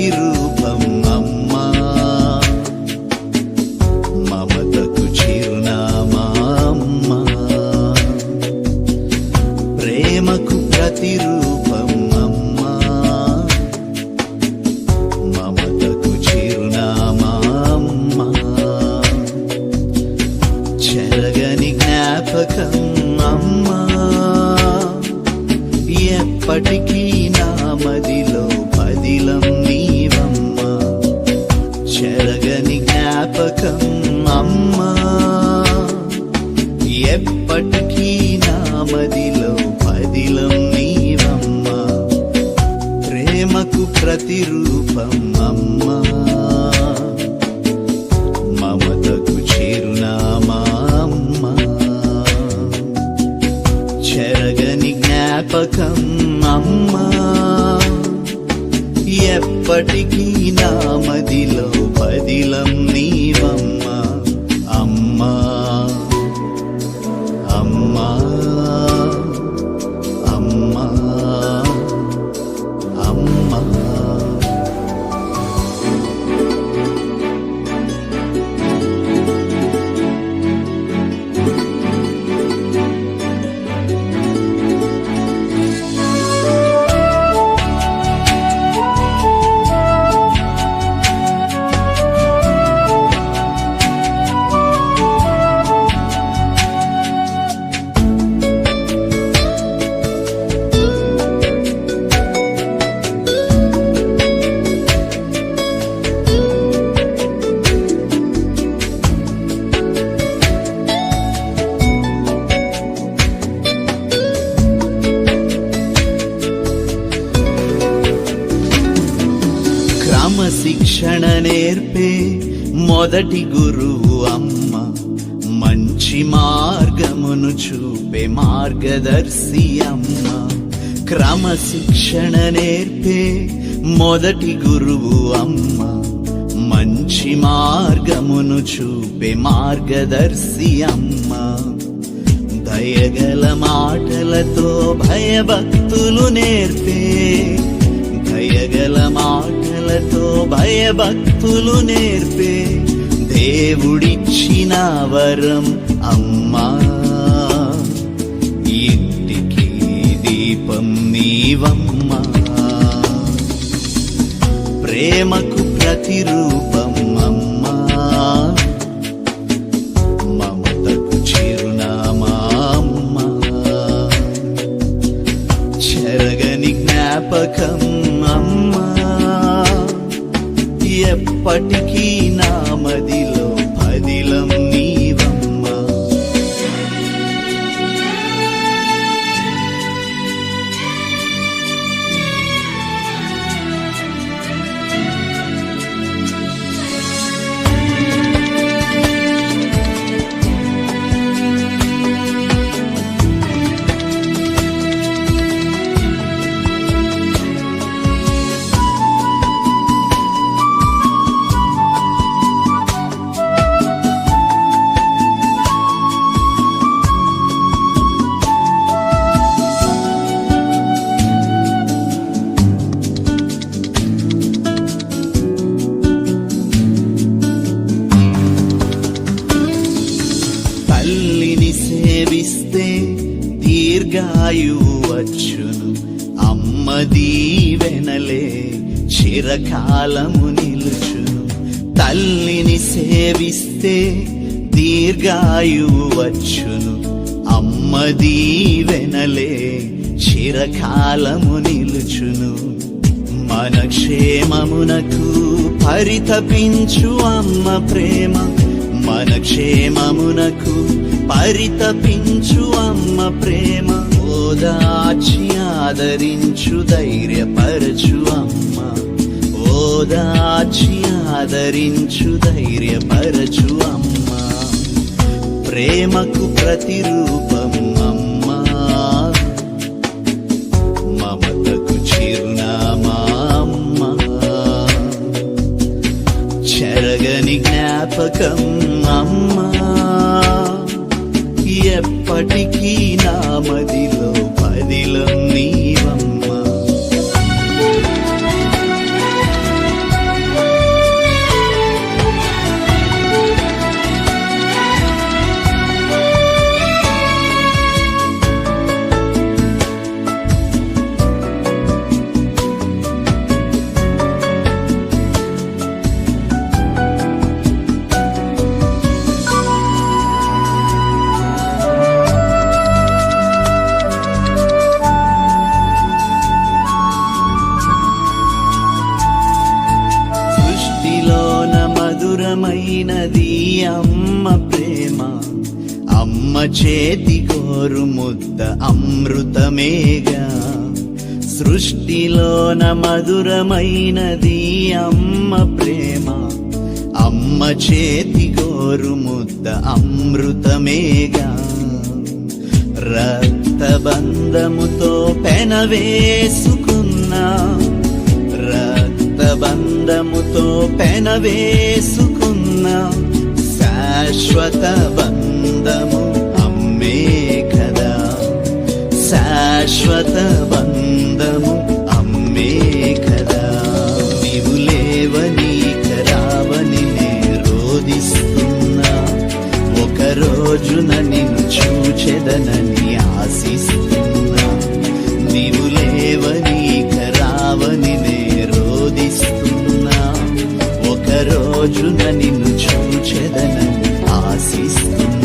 ప్రతిరూపం ఎప్పటికీ నా మదిలో పదిలం నీవమ్మ. చెరగని జ్ఞాపకం అమ్మా. ఎప్పటికీ నా మదిలో పదిలం నీవమ్మ. ప్రేమకు ప్రతిరూపం అమ్మా. ఎప్పటికీ క్రమశిక్షణ నేర్పే మొదటి గురువు అమ్మ. మంచి మార్గమును చూపే మార్గదర్శి అమ్మ. క్రమశిక్షణ నేర్పే మొదటి గురువు అమ్మ. మంచి మార్గమును చూపే మార్గదర్శి అమ్మ. దయగల మాటలతో భయభక్తులు నేర్పే. దయగల కళ్ళతో భయభక్తులు నేర్పే దేవుడిచ్చిన వరం అమ్మా. ఇంటికి దీపం నీవమ్మా. ప్రేమకు ప్రతిరూప ఎప్పటికీ నా చిరకాలము నిలుచును. తల్లిని సేవిస్తే దీర్ఘాయువు వచ్చును. అమ్మ దీవెనలే చిరకాలము నిలుచును. మన క్షేమమునకు పరితపించు అమ్మ ప్రేమ. మన క్షేమమునకు పరితపించు అమ్మ ప్రేమ. ఓదాచి ఆదరించు ధైర్యపరచు అమ్మ. ఓదాచి ఆదరించు ధైర్యపరచు అమ్మా. ప్రేమకు ప్రతిరూపం అమ్మా. మమతకు చిరునామా అమ్మా. చెరగని జ్ఞాపకం అమ్మా. ఎప్పటికీ నా మదిలో పదిలం నీవమ్మా మధురమైనది అమ్మ ప్రేమ. అమ్మ చేతి కోరు ముద్ద అమృతమేగా. సృష్టిలోన మధురమైనది అమ్మ ప్రేమ. అమ్మ చేతి గోరు ముద్ద అమృతమేగా. రక్తబంధముతో పెనవేసుకున్నా. ఆనందముతో పెనవేసుకున్న శాశ్వత బంధము అమ్మే కదా. శాశ్వత బంధము అమ్మే కదా. నీవు లేవని కరావని రోధిస్తున్నా ఒక రోజున నిన్ను చూచెదనని రోజున నిన్ను చూచెదనని ఆశిస్తున్నా.